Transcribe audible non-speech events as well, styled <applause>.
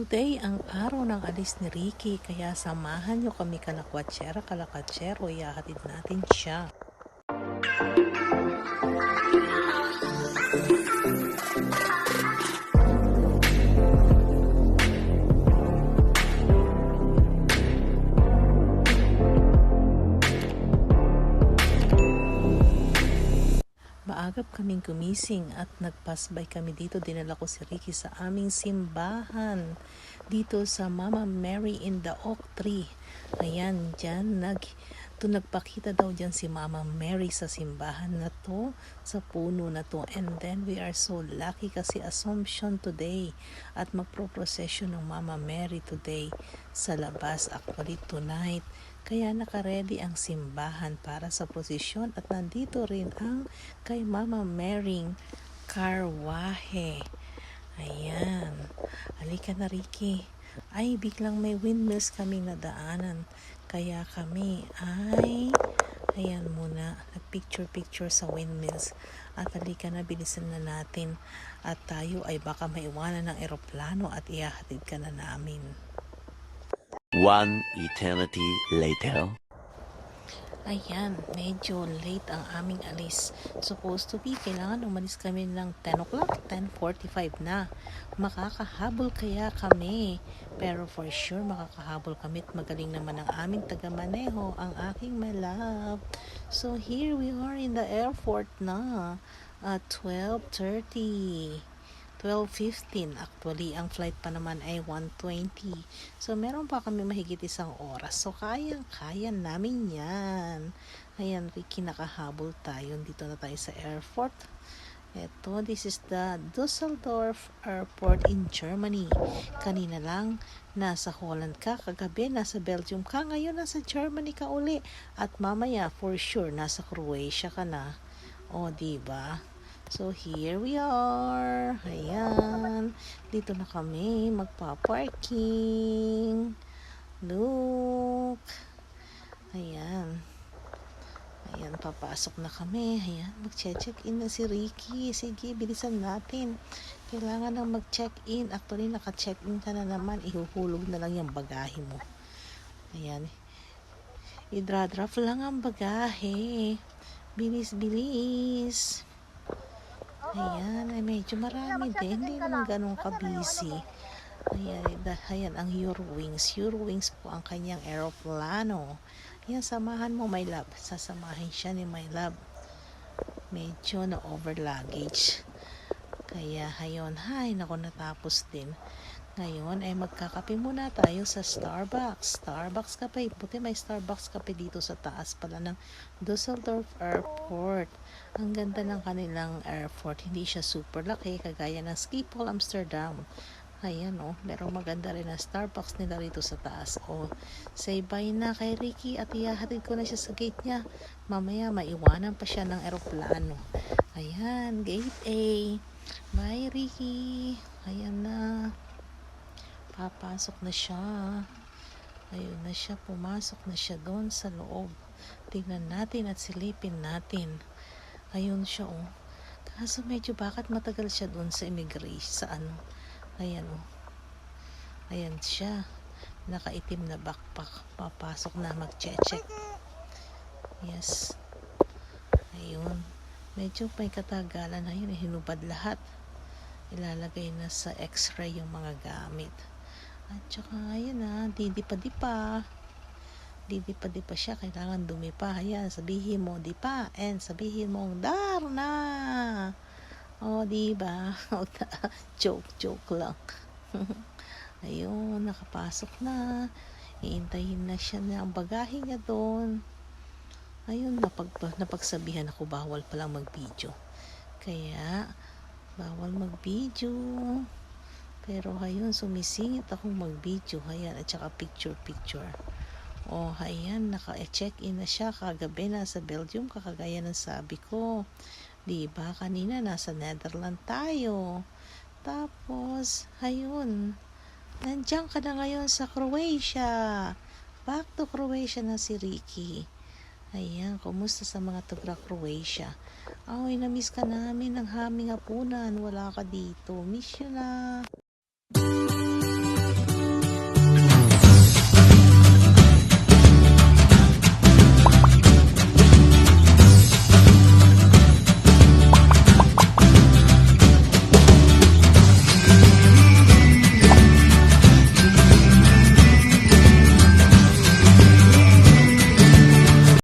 Today ang araw ng alis ni Ricky kaya samahan nyo kami kalakwatsera kalakatsero ihahatid natin siya. Maagap kaming gumising at nagpasbay kami dito. Dinala ko si Ricky sa aming simbahan. Dito sa Mama Mary in the Oak Tree. Ayan, dyan. Nag, to nagpakita daw dyan si Mama Mary sa simbahan na to. Sa puno na to. And then we are so lucky kasi Assumption today. At magpro-procession ng Mama Mary today sa labas. Actually tonight. Kaya nakaredy ang simbahan para sa prosesyon at nandito rin ang kay Mama Maring Karwahe. Ayan. Halika na Ricky. Ay, biglang may windmills kaming nadaanan. Kaya kami ay, ayan muna, nagpicture-picture sa windmills. At halika na, bilisan na natin. At tayo ay baka maiwanan ng eroplano at ihahatid ka na namin. One eternity later. Ayan, medyo late ang aming alis. Supposed to be, kailangan umalis kami ng 10 o'clock, 10.45 na. Makakahabol kaya kami. Pero for sure, makakahabol kami at magaling naman ang aming taga-maneho, ang aking my love. So here we are in the airport na at 12.30. 12.15 actually ang flight pa naman ay 1.20 so meron pa kami mahigit isang oras. So kayang kaya namin yan. Ayan Ricky nakahabol tayo. Dito na tayo sa airport. Eto this is the Dusseldorf airport in Germany. Kanina lang nasa Holland ka. Kagabi nasa Belgium ka. Ngayon nasa Germany ka uli. At mamaya for sure nasa Croatia ka na. O diba So, here we are. Ayan. Dito na kami magpa-parking. Look. Ayan. Ayan, papasok na kami. Ayan, mag-check in na si Ricky. Sige, bilisan natin. Kailangan nang mag-check-in. Actually, naka-check-in ka na naman. Ihuhulog na lang yung bagahe mo. Ayan. Idra-drop lang ang bagahe. Bilis-bilis. Ayan, ay medyo marami din. Hindi naman ganun ka-busy. Ayan, dah- ayan ang Eurowings. Eurowings po ang kanyang aeroplano. Ayan, samahan mo, my love. Sasamahin siya ni my love. Medyo na over luggage. Kaya, ayun, hay, naku, natapos din. Ngayon ay magkakape muna tayo sa Starbucks. Starbucks kape. Buti may Starbucks kape dito sa taas pala ng Dusseldorf Airport. Ang ganda ng kanilang airport. Hindi siya super laki kagaya ng Schiphol, Amsterdam. Ayan o, oh, pero maganda rin ang Starbucks nila rito sa taas. O, oh, say bye na kay Ricky at ihahatid ko na siya sa gate niya. Mamaya maiwanan pa siya ng eroplano. Ayan, gate A. Bye Ricky. Ayan na. Papasok na siya. Ayun na siya, pumasok na siya doon sa loob. Tingnan natin at silipin natin. Ayun siya oh. Kaso medyo bakit matagal siya doon sa immigration, sa ano. Ayan oh. Ayan siya. Nakaitim na backpack. Papasok na mag-check. Yes. Ayun. Medyo may katagalan na yun. Hinubad lahat. Ilalagay na sa x-ray yung mga gamit. At saka, ayun na, didipa-dipa. Didipa-dipa siya, kailangan dumi pa. Ayan, sabihin mo, di pa. And sabihin mo, dar na. O, <laughs> di ba? joke, joke lang. <laughs> Ayun, nakapasok na. Iintayin na siya na ang bagahe niya doon. Ayun, napag, napagsabihan ako, bawal palang mag-video. Kaya, bawal mag-video. Pero ayun, sumisingit akong mag-video. Ayan, at saka picture-picture. Oh, ayan, naka-check-in na siya kagabi na sa Belgium, kakagaya ng sabi ko. Di ba kanina nasa Netherlands tayo. Tapos, ayun, nandiyan ka na ngayon sa Croatia. Back to Croatia na si Ricky. Ayan, kumusta sa mga taga Croatia? Ay, na-miss ka namin ng haming hapunan. Wala ka dito. Miss you na.